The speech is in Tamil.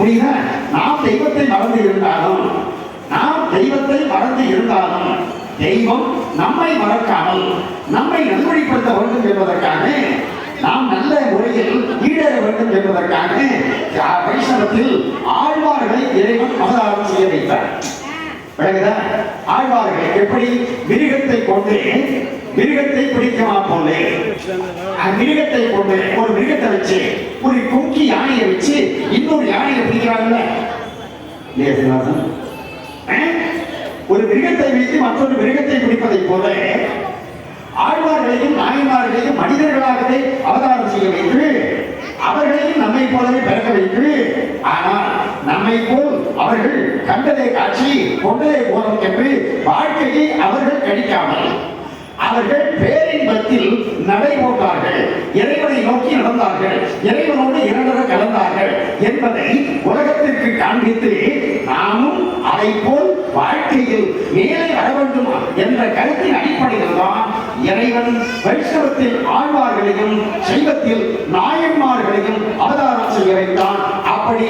புரியுதா நாம் தெய்வத்தை மறந்து இருந்தாலும் நாம் தெய்வத்தை மறந்து இருந்தாலும் தெய்வம் நம்மை மறக்காமல் நம்மை நல்வழிப்படுத்த வேண்டும் என்பதற்காக நாம் நல்ல முறையில் ஈடேற வேண்டும் என்பதற்காக வைஷ்ணவத்தில் ஆழ்வார்களை இறைவன் அவதாரம் செய்ய வைத்தார். விளங்குதா? ஆழ்வார்கள் எப்படி மிருகத்தை கொண்டு மிருகத்தை பிடிக்கமா போல? அந்த மிருகத்தை கொண்டு ஒரு மிருகத்தை வச்சு ஒரு குங்கி யானையை வச்சு இன்னொரு யானையை பிடிக்கிறாங்கல்ல? ஒரு மிருகத்தை வைத்து மற்றொரு மிருகத்தை பிடிப்பதை போல ஆழ்வார்களையும் நாயன்மார்களையும் மனிதர்களாகவே அவதாரம் செய்ய வைத்து அவர்களையும் நம்மை போலவே பிறக்க வைத்து ஆனால் நம்மை போல் அவர்கள் கண்டதே காட்சி கொண்டதே போலம் என்று அவர்கள் பேரின்பத்தில் நடை போட்டார்கள் இறைவனை நோக்கி நடந்தார்கள் இறைவனோடு இரண்டர கலந்தார்கள் என்பதை உலகத்திற்கு காண்பித்து நாமும் அதை போல் வாழ்க்கையில் மேலே வர வேண்டும் என்ற கருத்தின் அடிப்படையில் தான் இறைவன் வைஷ்ணவத்தில் ஆழ்வார்களையும் சைவத்தில் நாயன்மார்களையும் அவதாரம் செய்ய வைத்தான். அப்படி